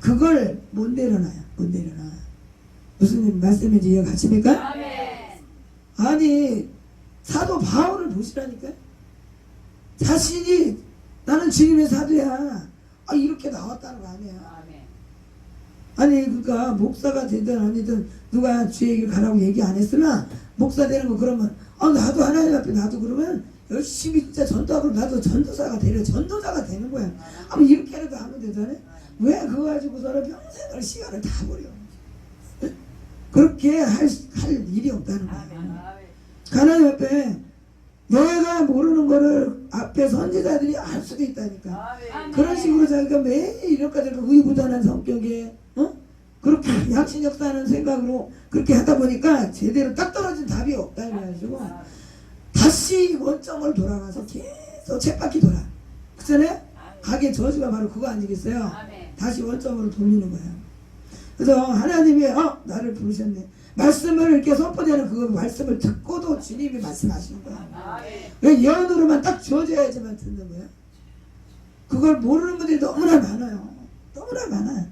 그걸 못 내려놔요. 못 내려놔. 무슨 말씀인지 이해가 가십니까? 아니 사도 바울을 보시라니까 자신이 나는 주님의 사도야 아 이렇게 나왔다는 거 아니야. 아니 그러니까 목사가 되든 아니든 누가 주의 길 가라고 얘기 안 했으면 목사 되는 거 그러면 아 나도 하나님 앞에 나도 그러면 열심히 진짜 전도하고 나도 전도사가 되려 전도자가 되는 거야 아무 이렇게라도 하면 되잖아요 왜 그거 가지고 서는 평생을 시간을 다 버려 예? 그렇게 할, 할 일이 없다는 거야 아멘. 하나님 앞에 내가 모르는 거를 앞에 선지자들이 알 수도 있다니까. 아멘. 그런 식으로 자기가 매일 이렇게까지 의부단한 성격에 어? 그렇게 양심 역사하는 생각으로 그렇게 하다 보니까 제대로 딱 떨어진 답이 없다 그래가지고 다시 원점을 돌아가서 계속 쳇바퀴 돌아. 그잖아요? 가게 저주가 바로 그거 아니겠어요? 아멘. 다시 원점으로 돌리는 거야. 그래서 하나님이 어 나를 부르셨네. 말씀을 이렇게 선포되는 그 말씀을 듣고도 주님이 말씀하시는 거야. 왜 예언으로만 딱 주어져야지만 듣는 거야. 그걸 모르는 분들이 너무나 많아요. 너무나 많아요.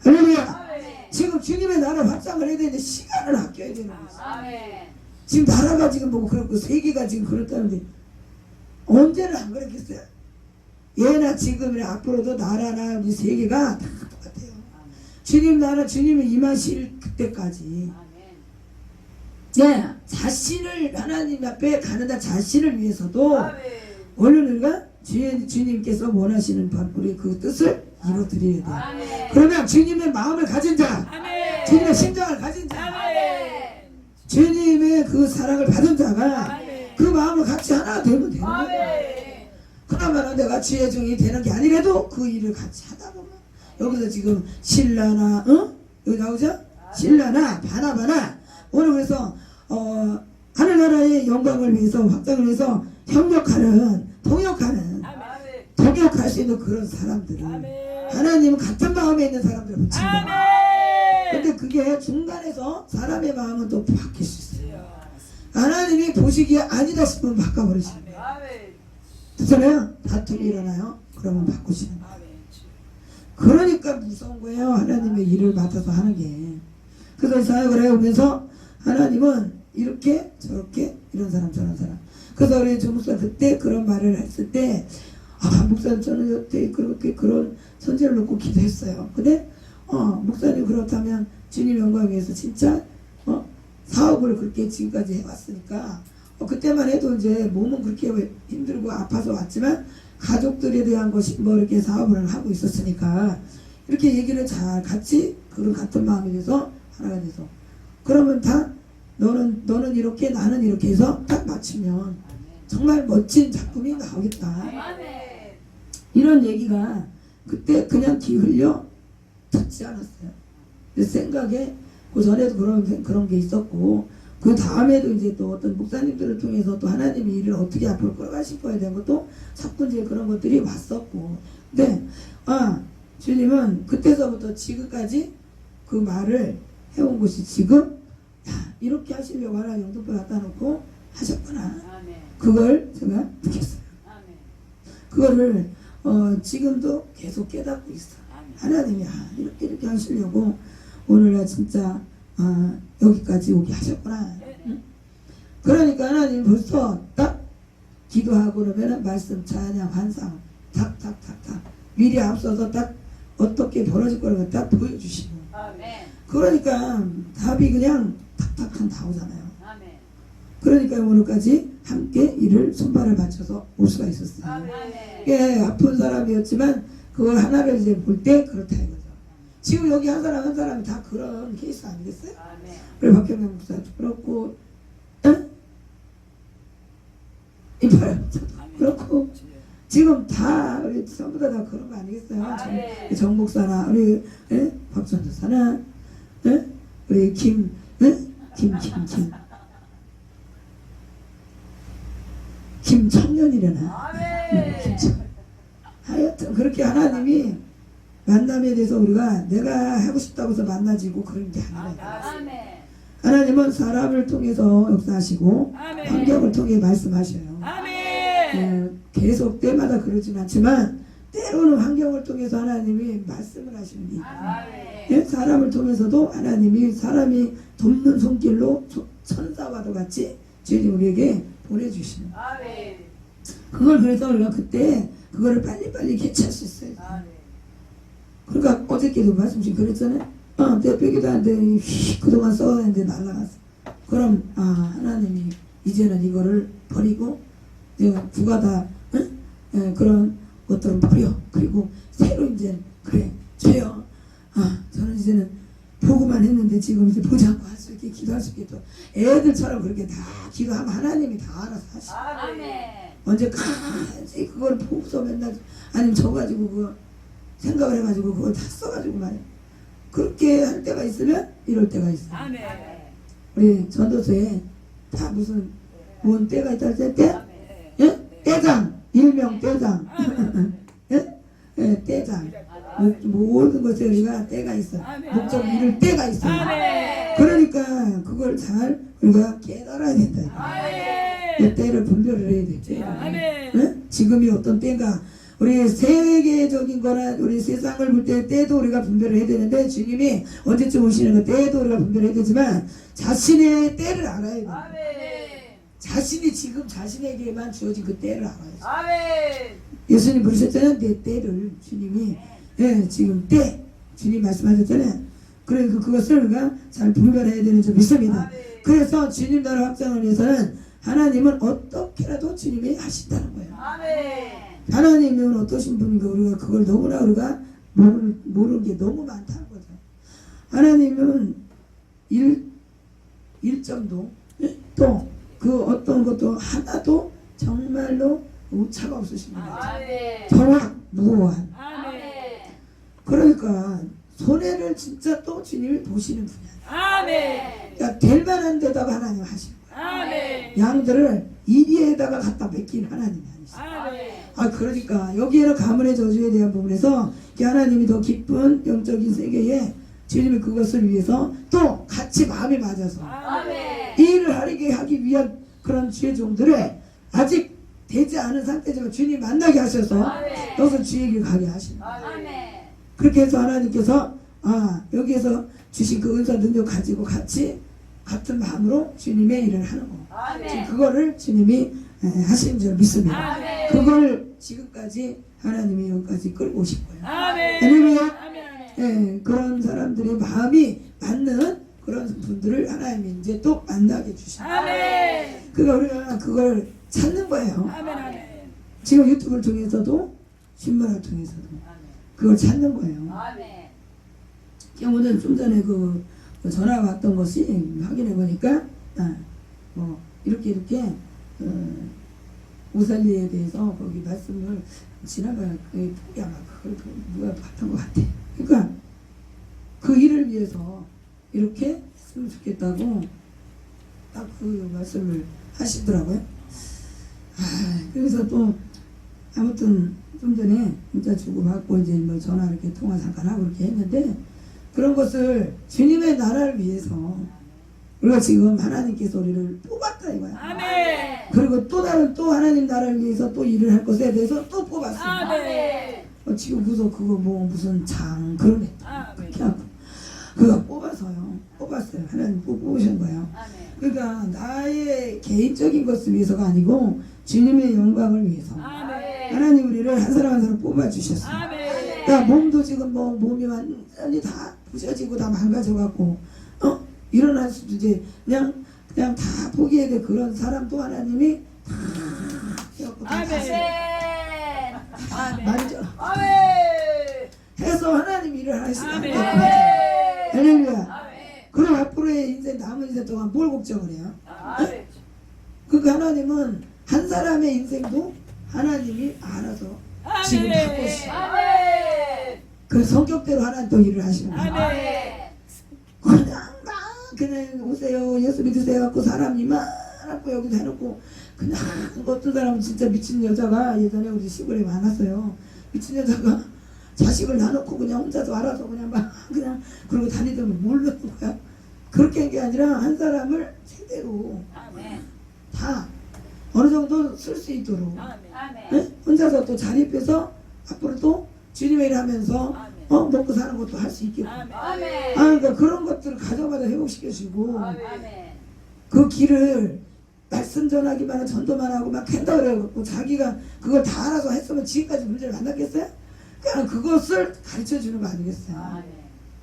할렐루야. 지금 주님의 나라 확장을 해야 되는데 시간을 아껴야 되는. 아멘. 지금 나라가 지금 뭐 그렇고 세계가 지금 그렇다는데 언제는 안 그랬겠어요. 예나 지금이나 앞으로도 나라나 우리 세계가 다 똑같아요. 주님 나라 주님이 임하실 그때까지. 네 자신을 하나님 앞에 가는다 자신을 위해서도. 오늘 우리가 주, 주님께서 원하시는 바로 우리 그 뜻을 이루어드려야 돼. 아멘. 그러면 주님의 마음을 가진 자, 아멘. 주님의 심장을 가진 자, 아멘. 주님의 그 사랑을 받은 자가 아멘. 그 마음을 같이 하나 되면 되는. 아 멘. 그러면 내가 지혜 중이 되는 게 아니라도 그 일을 같이 하다 보면 여기서 지금 신라나 어 여기 나오죠? 신라나 바나바나 오늘 그래서 어 하늘나라의 영광을 위해서 확장을 위해서 협력하는 동역하는 아멘. 동역할 수 있는 그런 사람들을 하나님은 같은 마음에 있는 사람들을 붙인 거야. 근데 그게 중간에서 사람의 마음은 또 바뀔 수 있어요. 하나님이 보시기에 아니다 싶으면. 아멘. 그렇잖아요. 다툼이 일어나요. 그러면 바꾸시는 거예요. 그러니까 무서운 거예요. 하나님의 일을 맡아서 하는 게. 그래서 사역을 해오면서 하나님은 이렇게 저렇게 이런 사람 저런 사람. 그래서 우리 조목사 그때 그런 말을 했을 때 아, 목사님 저는 여태 그렇게 그런 선제를 놓고 기도했어요. 근데 어, 목사님 그렇다면 주님 영광 위해서 진짜 어, 사업을 그렇게 지금까지 해왔으니까 어, 그때만 해도 이제 몸은 그렇게 힘들고 아파서 왔지만 가족들에 대한 것이 뭐 이렇게 사업을 하고 있었으니까 이렇게 얘기를 잘 같이 그런 같은 마음이 돼서 하나가 돼서 그러면 다 너는 너는 이렇게 나는 이렇게 해서 딱 맞추면 정말 멋진 작품이 나오겠다. 이런 얘기가 그때 그냥 기흘려 듣지 않았어요. 내 생각에 그 전에도 그런 그런 게 있었고 그 다음에도 이제 또 어떤 목사님들을 통해서 또 하나님이 일을 어떻게 앞으로 끌어가실 거에 대한 것도 자꾸 이제 그런 것들이 왔었고 근데 아 주님은 그때서부터 지금까지 그 말을 해온 것이 지금 야 이렇게 하시려고 하나 영등포 갖다 놓고 하셨구나. 그걸 제가 느꼈어요. 그거를 어, 지금도 계속 깨닫고 있어. 하나님이 아, 이렇게 이렇게 하시려고 오늘날 진짜 아, 여기까지 오게 하셨구나. 응? 그러니까 하나님 벌써 딱 기도하고 그러면 말씀 찬양 환상 탁 탁 탁 탁 미리 앞서서 딱 어떻게 벌어질 거를 딱 보여주시고. 그러니까 답이 그냥 탁탁탁 나오잖아요. 그러니까 오늘까지 함께 일을 손발을 맞춰서 올 수가 있었어요. 예, 아픈 사람이었지만 그걸 하나를 이제 볼 때 그렇다 이거죠. 지금 여기 한 사람 한 사람이 다 그런 케이스 아니겠어요? 아멘. 우리 박경남 목사도 그렇고, 응? 이봐요. 그렇고 지금 다 우리 전부 다, 다 그런 거 아니겠어요? 정, 정 목사나 우리 예? 박전 도사나 예? 우리 김 예? 김김 김. 김청년이려나? 아멘. 김청. 하여튼 그렇게 하나님이 만남에 대해서 우리가 내가 하고 싶다고 해서 만나지고 그런 게 아니라. 하나님은 사람을 통해서 역사하시고 아멘. 환경을 통해 말씀하셔요. 예, 계속 때마다 그러진 않지만 때로는 환경을 통해서 하나님이 말씀을 하시는 게 있고 아멘. 예? 사람을 통해서도 하나님이 사람이 돕는 손길로 소- 천사와도 같이 주님 우리에게 보내주시는 거예요. 아멘. 그걸 그래서 우리가 그때 그거를 빨리빨리 개최할 수 있어요. 그러니까 어저께도 말씀 좀 그랬잖아요. 어, 내 뼈기도 한데 휙 그동안 써왔는데 날라갔어. 그럼 아 하나님이 이제는 이거를 버리고 내가 구가다 응? 예, 그런 것들은 버려. 그리고 새로 이제 그래 죄요. 아 저는 이제는 보고만 했는데 지금 이제 보지 않고 할 수 있게 기도할 수 있게 또 애들처럼 그렇게 다 기도하면 하나님이 다 알아서 하시. 아멘. 언제까지 그걸 보고서 맨날 아니면 져가지고 그거 생각을 해가지고 그걸 다 써가지고 말이야 그렇게 할 때가 있으면 이럴 때가 있어 아멘. 우리 전도서에 다 무슨 뭔 때가 있다 할 때? 예? 때장 일명 때장 예? 예, 때장 모- 모든 것에 우리가 때가 있어 목적 이룰 때가 있어 아멘. 그러니까 그걸 잘 우리가 깨달아야 된다 이 아멘. 때를 분별을 해야 돼 때를. 아멘. 예? 지금이 어떤 때인가 우리 세계적인 거나 우리 세상을 볼 때 때도 우리가 분별을 해야 되는데 주님이 언제쯤 오시는 거 때도 우리가 분별해야 되지만 자신의 때를 알아야 돼 아멘. 자신이 지금 자신에게만 주어진 그 때를 알아야 돼 아멘. 예수님 부르셨잖아요. 내 때를. 주님이. 예 지금 때. 주님 말씀하셨잖아요. 그래 그 그것을 우리가 잘 분별해야 되는 줄 믿습니다. 아멘. 그래서 주님 나라 확장을 위해서는 하나님은 어떻게라도 주님이 하신다는 거예요. 아멘. 하나님은 어떠신 분인가 우리가 그걸 너무나 우리가 모르, 모르는 게 너무 많다는 거죠. 하나님은 일, 일점도 또 그 어떤 것도 하나도 정말로 오차가 없으십니다. 아멘. 정확 무호한. 아멘. 그러니까 손해를 진짜 또 주님이 보시는 분이야. 아멘. 그러니까 될 만한 데다가 하나님 하시는 거야. 아멘. 양들을 이리에다가 갖다 맡긴 하나님이 아니시죠. 아멘. 아 그러니까 여기에는 가문의 저주에 대한 부분에서 하나님이 더 깊은 영적인 세계에 주님이 그것을 위해서 또 같이 마음이 맞아서 아멘. 이 일을 하게 하기 위한 그런 주의 종들을 아직 되지 않은 상태지만 주님 만나게 하셔서 아멘. 여기서 주의 길 가게 하시는 거예요. 아멘. 그렇게 해서 하나님께서 아 여기에서 주신 그 은사 능력 가지고 같이 같은 마음으로 주님의 일을 하는 거. 지금 아멘. 그거를 주님이 에, 하시는 줄 믿습니다. 아멘. 그걸 지금까지 하나님이 여기까지 끌고 오신 거예요. 아멘. 아멘. 예, 그런 사람들의 마음이 맞는 그런 분들을 하나님이 이제 또 만나게 아멘. 그러니까 우리가 그걸 찾는 거예요. 아멘. 아멘. 지금 유튜브를 통해서도 신문을 통해서도 그걸 찾는 거예요. 아멘. 지금 오늘 좀 전에 그, 그 전화가 왔던 것이 확인해 보니까 아, 뭐 이렇게 이렇게 어, 우살리에 대해서 거기 말씀을 지나가 그 아마 그걸 그 누가 봤던 것 같아. 그러니까 그 일을 위해서 이렇게 했으면 좋겠다고 딱 그 말씀을 하시더라고요. 아, 그래서 또 아무튼 좀 전에 문자 주고 받고 이제 뭐 전화 이렇게 통화 잠깐 하고 이렇게 했는데 그런 것을 주님의 나라를 위해서 우리가 지금 하나님께서 우리를 뽑았다 이거야. 아멘. 그리고 또 다른 또 하나님 나라를 위해서 또 일을 할 것에 대해서 또 뽑았습니다. 아멘. 어, 지금 무슨 그거 뭐 무슨 장 그런 애 아멘. 그렇게 하고 그거 뽑아서요. 뽑았어요. 하나님 뽑- 뽑으신 거예요. 아멘. 그러니까 나의 개인적인 것을 위해서가 아니고 주님의 영광을 위해서 아멘. 하나님 우리를 한 사람 한 사람 뽑아 주셨어요. 아멘. 야 몸도 지금 뭐 몸이 완전히 다 부셔지고 다 망가져갖고 어 일어날 수도 이제 그냥 그냥 다 포기해야 돼 그런 사람도 하나님이 다 해갖고 다 아멘. 만져 아멘. 해서 하나님 일을. 거예요. 할렐루야. 그럼 앞으로의 인생 남은 인생 동안 뭘 걱정을 해요? 아멘. 그러니까 하나님은 한 사람의 인생도 하나님이 알아서 지금 있어. 그 성격대로 하나님 또 일을 하시는 거예요. 아멘. 그냥 막 그냥 오세요 예수 믿으세요 갖고 사람 이만하고 여기서 해놓고 그냥 어떤 사람은 진짜 미친 여자가 예전에 우리 시골에 많았어요 미친 여자가 자식을 놔놓고 그냥 혼자서 알아서 그냥 막 그냥 그러고 다니더니 모르는 거야 그렇게 한 게 아니라 한 사람을 제대로 아멘. 다 어느 정도 쓸 수 있도록. 예? 혼자서 또 자립해서 앞으로 또 주님의 일 하면서. 어, 먹고 사는 것도 할 수 있겠고. 아멘. 아멘. 아, 그러니까 그런 것들을 가져마다 회복시켜주고. 그 길을 말씀 전하기만 하고 전도만 하고 막 한다 그래갖고 자기가 그걸 다 알아서 했으면 지금까지 문제를 만났겠어요? 그냥 그것을 가르쳐 주는 거 아니겠어요? 아멘.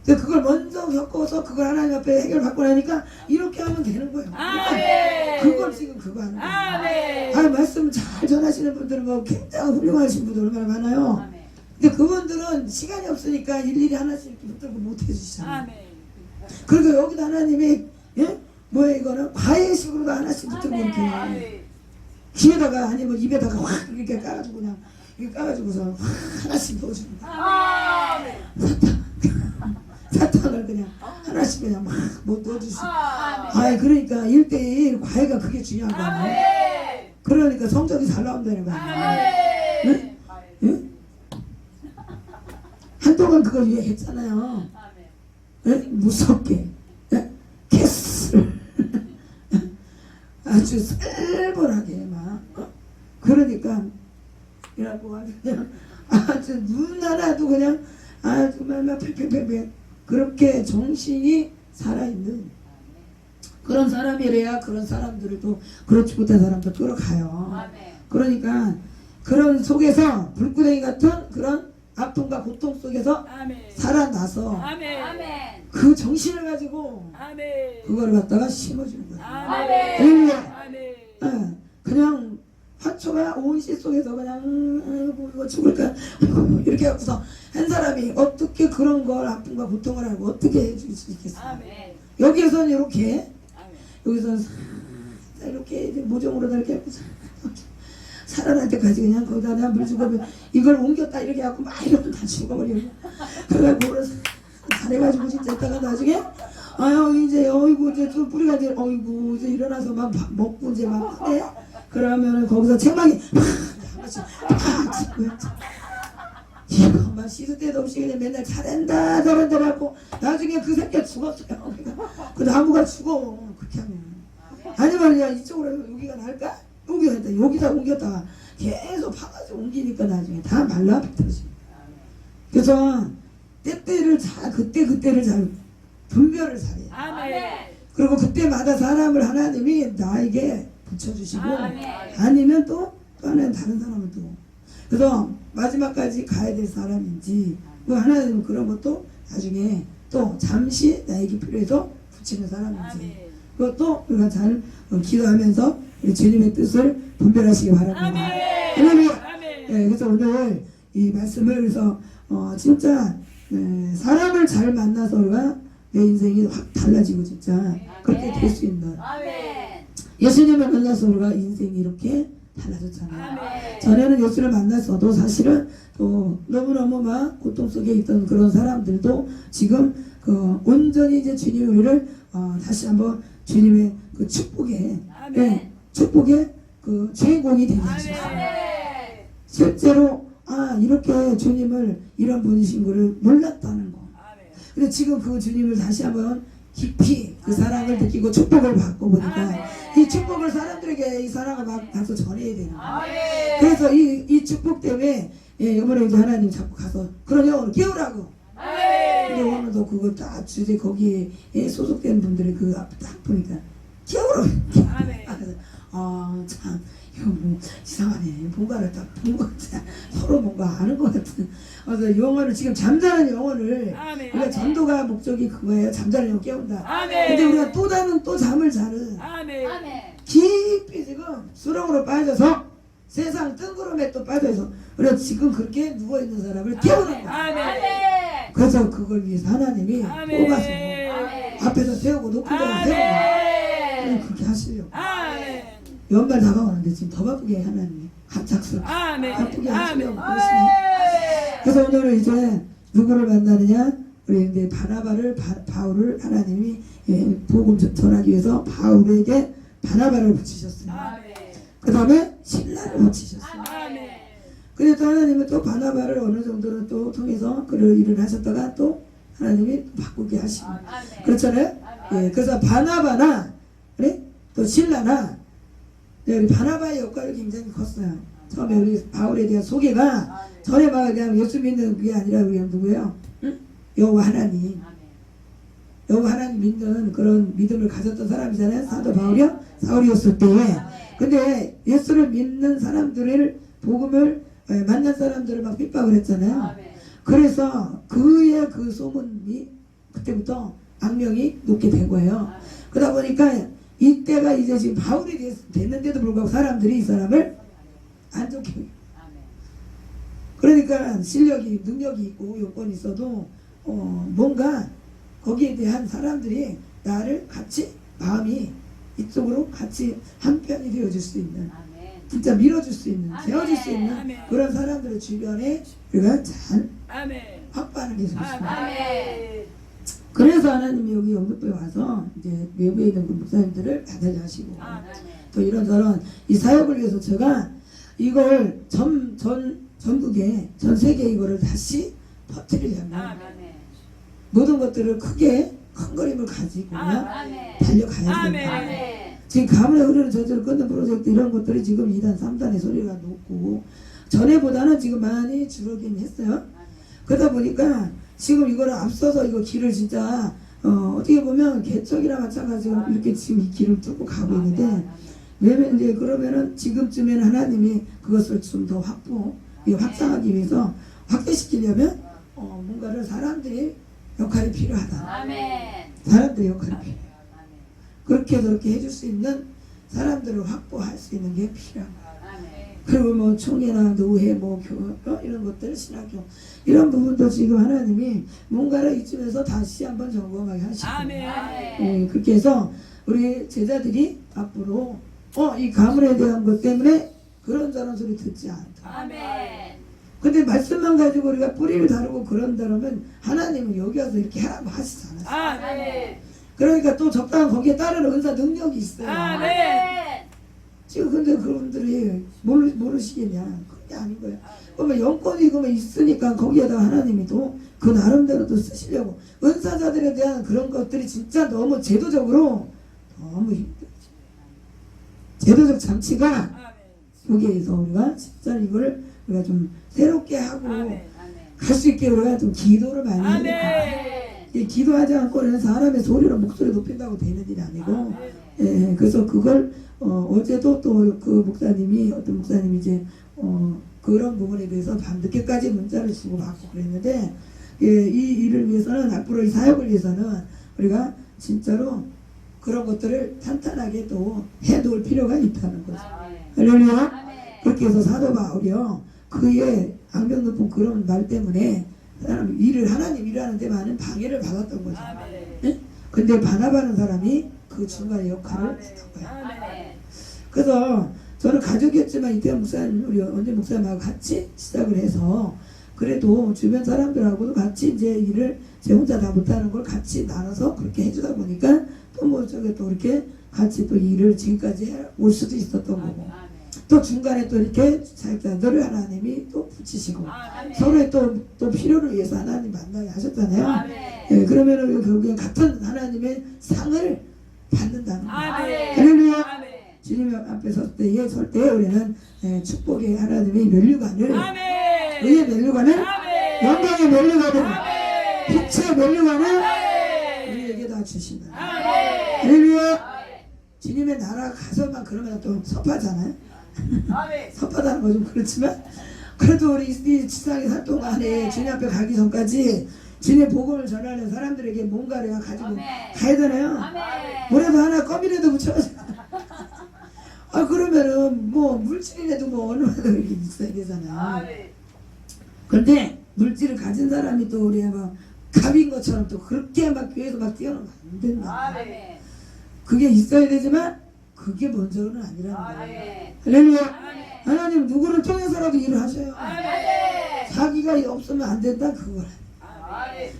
근데 그걸 먼저 겪어서 그걸 하나님 앞에 해결받고 나니까 이렇게 하면 되는 거예요. 아멘. 그걸 지금 그거 하는 거예요. 아멘. 아, 말씀 잘 전하시는 분들은 뭐 굉장히 훌륭하신 분들 얼마나 많아요. 아멘. 근데 그분들은 시간이 없으니까 일일이 하나씩 이렇게 붙들고 못 해주시잖아요. 아멘. 그리고 여기도 하나님이 예? 뭐야 이거는 과외식으로도 하나씩 붙들고 아멘. 이렇게 아멘. 귀에다가 아니면 입에다가 확 이렇게 까가지고 그냥 이렇게 까가지고서 확 하나씩 거야. 아멘. 사탕을 그냥 하나씩 그냥 막 못 넣어주시고 아멘. 아이 그러니까 일대일 과외가 그게 중요한 아멘. 그러니까 성적이 잘 나온다는 거야 아멘. 응? 한동안 그거 유행했잖아요 아멘. 예? 무섭게 예? 개스를 아주 살벌하게 막 어? 그러니까 이라고 아주 그냥 아주 눈 하나도 그냥 아주 막 팽팽팽팽 그렇게 정신이 살아있는 그런 사람이래야 그런 사람들을 또 그렇지 못한 사람도 끌어가요 아멘. 그러니까 그런 속에서 불구덩이 같은 그런 아픔과 고통 속에서 아멘. 살아나서 아멘. 아멘. 그 정신을 가지고 아멘. 그걸 갖다가 심어주는 거야. 아멘. 할렐루야. 아멘. 예, 그냥 화초가 온씨 속에서 그냥 아이고 이거 죽을까 이렇게 하고서 한 사람이 어떻게 그런 걸 아픔과 고통을 알고 어떻게 해줄 수 있겠어? 아멘. 여기에서는 이렇게 아멘. 여기서는 싹 이렇게 모종으로 이렇게 하고 싹 살아날 때까지 그냥 거기다 내가 물 주고 이걸 옮겼다 이렇게 하고 막 이러면 다 죽어버리고. 그래가지고 그래서 잘해가지고 진짜 있다가 나중에 아유 이제 어이구 이제 또 뿌리가 이제 어이구 이제 일어나서 막 밥 먹고 이제 막 하네? 그러면은 거기서 책망이 팍! 치고요 이거 막 씻을 때도 없이 그냥 맨날 잘한다 잘한다 하고 나중에 그 새끼가 죽었어요. 그러니까 그 나무가 죽어 그렇게 하면. 아니면 그냥 이쪽으로 여기가 날까? 했다 여기다 옮겼다가 계속 파가지고 옮기니까 나중에 다 말라 비틀어지 그래서 때때를 잘 그때 그때를 잘 분별을 잘해 아멘. 그리고 그때마다 사람을 하나님이 나에게 붙여주시고 아멘. 아니면 또 또는 다른 사람을 또 그래서 마지막까지 가야 될 사람인지 그 하나님은 그런 것도 나중에 또 잠시 나에게 필요해서 붙이는 사람인지. 그것도 우리가 잘 어, 기도하면서 주님의 뜻을 분별하시기 바랍니다. 아멘. 아멘. 예, 그래서 오늘 이 말씀을 그래서 어, 진짜 네, 사람을 잘 만나서 우리가 내 인생이 확 달라지고 진짜 그렇게 될 수 있는 아멘. 예수님을 만나서 우리가 인생이 이렇게 달라졌잖아요. 아멘. 전에는 예수를 만났어도 사실은 또 너무너무 막 고통 속에 있던 그런 사람들도 지금 그 온전히 이제 주님이 우리를 어, 다시 한번 주님의 그 축복에 아멘. 예, 축복의 그 주인공이 되게 하셨어요. 아멘. 실제로 아 이렇게 주님을 이런 분이신 거를 몰랐다는 거. 아멘. 근데 지금 그 주님을 다시 한번 깊이 그 사랑을 느끼고 축복을 받고 보니까. 이 축복을 사람들에게 이 사랑을 막 가서 전해야 되는 거예요. 그래서 이, 이 축복 때문에 예, 이번에 이제 하나님 자꾸 가서 그런 영혼을 깨우라고. 근데. 오늘도 그거 딱 주제 거기에 예, 소속된 분들이 그 앞에 딱 보니까 깨우라 그래서 아참 이거 뭐 이상하네 뭔가를 딱 본 것 같아 서로 뭔가 아는 것 같은 그래서 영혼을 지금 잠자는 영혼을 아멘. 우리가 전도가 목적이 그거예요 잠자는 영혼 깨운다 아멘. 근데 우리가 또 다른 또 잠을 자는 아멘. 아멘. 깊이 지금 수렁으로 빠져서 세상 뜬구름에 또 빠져서 우리가 지금 그렇게 누워있는 사람을 깨우는 거야 아멘. 아멘. 그래서 그걸 위해서 하나님이 아멘. 뽑아서 아멘. 앞에서 세우고 높은 데서 세우고 아멘. 그렇게 하시려고 아멘. 연말 다가오는데 지금 더 바쁘게 하나님이 갑작스럽게 아멘. 바쁘게 아멘. 하시려고 그러시네 그래서 오늘은 이제 누구를 만나느냐 우리 이제 바나바를 바, 바울을 하나님이 예, 복음 전하기 위해서 바울에게 바나바를 붙이셨어요. 그 다음에 신라를 붙이셨어요. 그래서 또 하나님은 또 바나바를 어느 정도는 또 통해서 그를 일을 하셨다가 또 하나님이 또 바꾸게 하시고. 그렇잖아요 예, 그래서 바나바나 그래? 또 신라나 네, 우리 바나바의 역할이 굉장히 컸어요 처음에 우리 바울에 대한 소개가 전에 막 그냥 예수 믿는 그게 아니라 우리 누구예요? 응? 여호와 하나님. 여호와 하나님 믿는 그런 믿음을 가졌던 사람이잖아요. 사도 바울이요? 사울이었을 때. 근데 예수를 믿는 사람들을 복음을 에, 만난 사람들을 막 핍박을 했잖아요. 그래서 그의 그 소문이 그때부터 악명이 높게 된 거예요. 그러다 보니까 이때가 이제 지금 바울이 됐- 됐는데도 불구하고 사람들이 이 사람을 안 좋게 여겨요. 그러니까 실력이 능력이 있고 요건이 있어도 어, 뭔가 거기에 대한 사람들이 나를 같이 마음이 이쪽으로 같이 한 편이 되어줄 수 있는 진짜 밀어줄 수 있는. 세워줄 수 있는 아멘. 그런 사람들을 주변에 우리가 잘 아멘. 확보하는 게 좋습니다. 아멘. 그래서 하나님이 여기 영등포에 와서 이제 외부에 있는 그 목사님들을 받아야 하시고 또 이런저런 이 사역을 위해서 제가 이걸 전, 전, 전국에 전 세계에 이거를 다시 퍼뜨리려면 아멘. 모든 것들을 크게 큰 그림을 가지고 달려가야 아멘. 된다. 지금 가문의 흐르는 저절을 끊는 프로젝트 이런 것들이 지금 2단, 3단의 소리가 높고 전에보다는 지금 많이 줄어긴 했어요. 그러다 보니까 지금 이거를 앞서서 이거 길을 진짜 어, 어떻게 보면 개척이나 마찬가지로 이렇게 지금 이 길을 뚫고 가고 있는데 왜냐면 이제 그러면은 지금쯤에는 하나님이 그것을 좀 더 확보, 이 확장하기 위해서 확대시키려면 어, 뭔가를 사람들이 역할이 필요하다. 사람들의 역할이 필요해. 그렇게 저렇게 해줄 수 있는 사람들을 확보할 수 있는 게 필요합니다. 그리고 뭐 총회나 노회, 뭐 교, 어? 이런 것들 신학교 이런 부분도 지금 하나님이 뭔가를 이쯤에서 다시 한번 점검하게 하시고 아멘. 예, 그렇게 해서 우리 제자들이 앞으로 어 이 가문에 대한 것 때문에 그런저런 소리 듣지 않다. 근데 말씀만 가지고 우리가 뿌리를 다루고 그런다면 하나님은 여기 와서 이렇게 하라고 하시지 않았어요. 아멘. 그러니까 또 적당한 거기에 따르는 은사 능력이 있어요. 아멘. 지금 근데 그분들이 모르, 모르시겠냐. 그게 아닌 거예요. 그러면 영권이 그러면 있으니까 거기에다가 하나님이 또그 나름대로 또 쓰시려고. 은사자들에 대한 그런 것들이 진짜 너무 제도적으로 너무 힘들지. 제도적 장치가. 여기에서 우리가 진짜 이걸 우리가 좀 새롭게 하고. 갈 수 있게 우리가 좀 기도를 많이 해야. 이 기도하지 않고는 사람의 소리로 목소리 높인다고 되는 일이 아니고 예, 그래서 그걸 어, 어제도 또 그 목사님이 어떤 목사님이 이제 어, 그런 부분에 대해서 밤늦게까지 문자를 주고 받고 그랬는데 예, 이 일을 위해서는 앞으로 이 사역을 위해서는 우리가 진짜로 그런 것들을 탄탄하게 또 해놓을 필요가 있다는 거죠. 할렐루야. 그렇게 해서 사도 바울이요 그의 악명 높은 그런 말 때문에 사람 일을 하나님 일하는데 많은 방해를 받았던 거죠. 아멘. 근데 반합하는 사람이 그 중간에 역할을 했던 거예요. 그래서 저는 가족이었지만 이때 목사님 우리 언제 목사님하고 같이 시작을 해서 그래도 주변 사람들하고도 같이 이제 일을 제 혼자 다 못하는 걸 같이 나눠서 그렇게 해주다 보니까 또 뭐 저게 또 이렇게 같이 또 일을 지금까지 해올 수도 있었던 거고 또 중간에 또 이렇게 사역자들을 하나님이 또 붙이시고 아멘. 서로의 또, 또 필요를 위해서 하나님 만나게 하셨잖아요. 예, 그러면은 결국엔 같은 하나님의 상을 받는다는 거예요. 아멘. 할렐루야. 아멘. 주님 앞에 설 때에 설 때 우리는 예, 축복의 하나님의 면류관을 아멘. 의의 면류관을 아멘. 영광의 면류관을 아멘. 빛의 면류관을 아멘. 우리에게 다 주신다. 아멘. 할렐루야. 주님의 나라 가서만 그러면 또 섭하잖아요. 아멘. 섭하다는 거 좀 그렇지만 그래도 우리 이 지상에 살 동안에 주님 앞에 가기 전까지 주님의 복음을 전하는 사람들에게 뭔가를 가지고 아멘. 가야 되나요? 뭐라도 하나 껌이라도 붙여가지고 아 그러면은 뭐 물질이라도 뭐 얼마나 이렇게 있어야 되잖아요 아멘. 근데 물질을 가진 사람이 또 우리 막 갑인 것처럼 또 그렇게 막 교회에서 막 뛰어나면 안 된다 아멘. 그게 있어야 되지만 그게 먼저는 아니라는 거예요 아멘. 할렐루야. 하나님 누구를 통해서라도 일을 하셔요. 자기가 없으면 안 된다 그걸.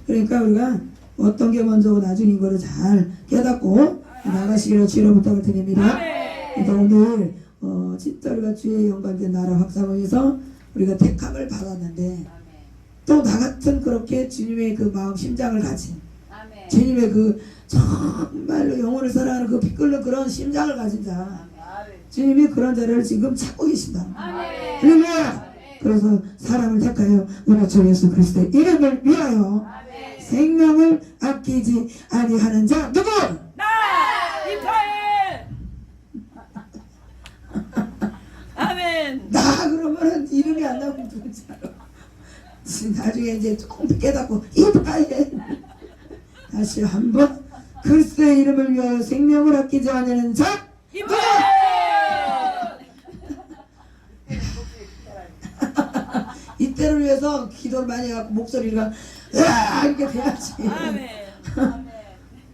그러니까 우리가 어떤 게 먼저고 나중인 거를 잘 깨닫고 나가시기를 주로 부탁을 드립니다 그래서 오늘 어, 진짜 우리가 주의 영광된 나라 위해서 우리가 택함을 받았는데 또 나 같은 그렇게 주님의 그 마음 심장을 가진 아멘. 주님의 그 정말로 영혼을 사랑하는 그 빛끓는 그런 심장을 가진 자 주님이 그런 자를 지금 찾고 계신다. 할렐루야. 그래서 사람을 택하여 우리 주 예수 그리스도의 이름을 위하여 아멘. 생명을 아끼지 아니하는 자 누구? 나 이파엘. 아멘. 나 그러면은 이름이 안 나오면 누구지 알아? 나중에 이제 조금 깨닫고 이파예 다시 한번 그리스도의 이름을 위하여 생명을 아끼지 않는 자 이파엘. 이때를 위해서 기도를 많이 해갖고 목소리가 으아 이렇게 돼야지.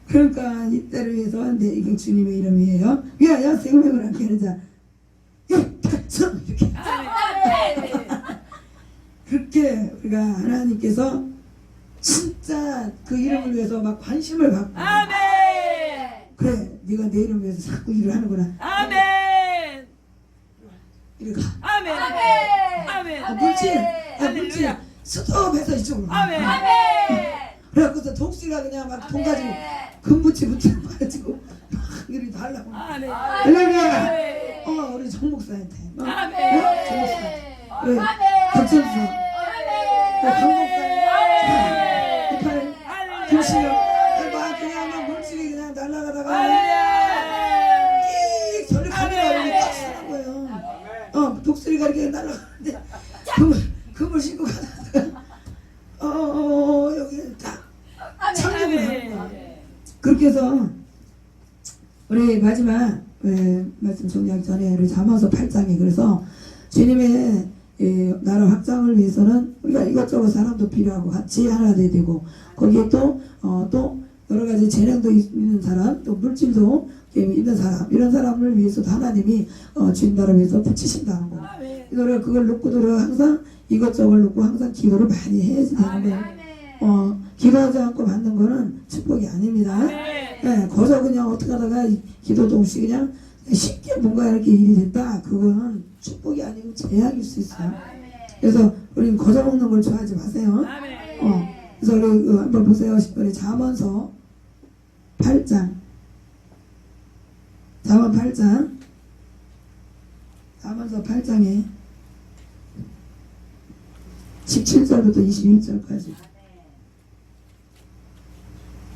그러니까 이때를 위해서 내 이게 주님의 이름이에요 위하여 생명을 아끼는 자 이렇게. 그렇게 우리가 하나님께서 진짜 그 이름을 위해서 막 관심을 갖고 아멘. 그래 네가 내 이름 위해서 자꾸 일을 하는구나 아멘. 이리 가 아멘. 아멘. 아멘. 아, 물질 아, 물질 할렐루야. 스톱해서 이쪽으로 가. 아멘. 아멘. 그래갖고서 독수리가 그냥 막 돈 가지고 금붙이 붙여 가지고 막 이리 달라고 아멘. 할렐루야 아멘. 어 우리 정 목사한테 막 아멘. 어? 정 목사 그래 아멘. 박선수 아멘. 그 강목사 아멘. 이팔 할렐루야. 김씨요 막 그냥 막 물질이 그냥 날아가다가. 띡 저리 카메라 여기 딱 쓰는 거예요 어 독수리가 이렇게 날아가는데 금을 금을 신고 가다가 어어어 여기 딱 참정을 하는 거야 그렇게 해서 우리 마지막 예, 말씀 정리하기 전에 우리 잠언서 8장에 그래서 주님의 예, 나라 확장을 위해서는 우리가 이것저것 사람도 필요하고 같이 하나 돼야 되고 거기에 또 어, 또 여러 가지 재능도 있- 있는 사람 또 물질도 예, 있는 사람 이런 사람을 위해서도 하나님이 어, 주님 나라 위해서 붙이신다는 거. 우리가 그걸 놓고 우리가 항상 이것저것 놓고 항상 기도를 많이 해야지 되는 거예요. 어, 기도하지 않고 받는 거는 축복이 아닙니다. 아멘. 예, 거저 그냥 어떻게 하다가 이 기도도 없이 그냥 쉽게 뭔가 이렇게 일이 됐다. 그거는 축복이 아니고 제약일 수 있어요. 그래서 우리는 거저 먹는 걸 좋아하지 마세요. 어, 그래서 우리 그 한번 보세요. 우리 잠언서 8장. 잠언 8장. 잠언서 8장에 17절부터 21절까지.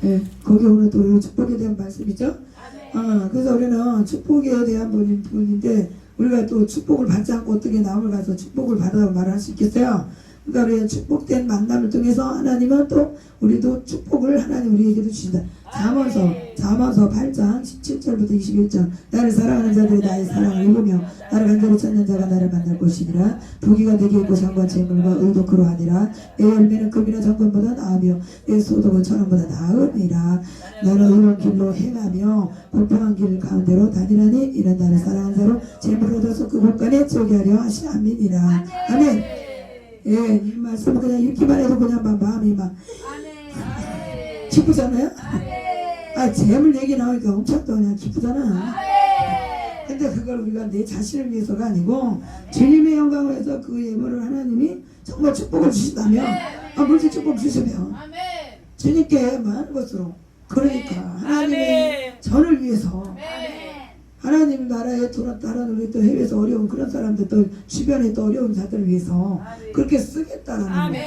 예, 거기 오늘 또 축복에 대한 말씀이죠. 어, 그래서 우리는 축복에 대한 분인, 분인데 우리가 또 축복을 받지 않고 어떻게 남을 가서 축복을 받아 말할 수 있겠어요? 그러니까 축복된 만남을 통해서 하나님은 또 우리도 축복을 하나님 우리에게도 주신다. 잠언서 잠언서 8장 17절부터 21절. 나를 사랑하는 자들이 나의 사랑을 입으며 나를 간절히 찾는 자가 나를 만날 것이니라. 부귀가 내게 있고 장관 재물과 의도 그러하니라. 내 열매는 금이나 정금보다 나으며 내 소득은 천원보다 나으니라. 나는 의로운 길로 행하며 공평한 길 가운데로 다니라니 이런 나를 사랑하는 자로 재물을 얻어서 그 곳간에 쪼게 하려 하시아민이라. 아멘 예, 이 말씀 그냥 읽기만 해도 그냥 막 마음이 막 기쁘잖아요 아 재물 얘기 나오니까 엄청 또 그냥 기쁘잖아 근데 그걸 우리가 내 자신을 위해서가 아니고 주님의 영광을 위해서 그 예물을 하나님이 정말 축복을 주신다면 아 물질 축복 주시면 주님께 많은 것으로 그러니까 하나님의 아멘. 전을 위해서 하나님 나라에 돌아 다른 우리 또 해외에서 어려운 그런 사람들 또 주변에 또 어려운 자들을 위해서 그렇게 쓰겠다라는 거 아멘.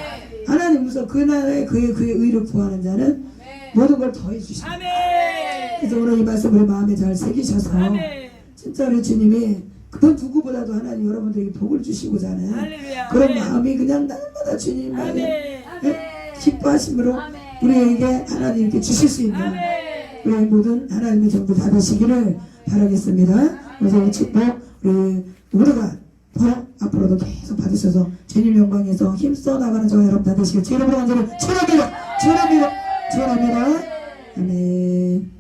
하나님 우선 그 나라에 그의 그의 의를 구하는 자는 모든 걸 더해 아멘. 그래서 오늘 이 말씀 우리 마음에 잘 새기셔서 아멘. 진짜 우리 주님이 그 누구보다도 하나님 여러분들에게 복을 주시고자 하는 할렐루야. 그런 아멘. 마음이 그냥 날마다 주님만의 아멘. 예, 기뻐하심으로 우리에게 하나님께 주실 수 있는 아멘. 우리 모든 하나님의 정부 다 되시기를 바라겠습니다. 그래서 축복 우리가 더 앞으로도 계속 받으셔서 주님 영광에서 힘써 나가는 저와 여러분 다 되시길 주님으로 간절히 축원합니다. 축원합니다. 축원합니다. 아멘.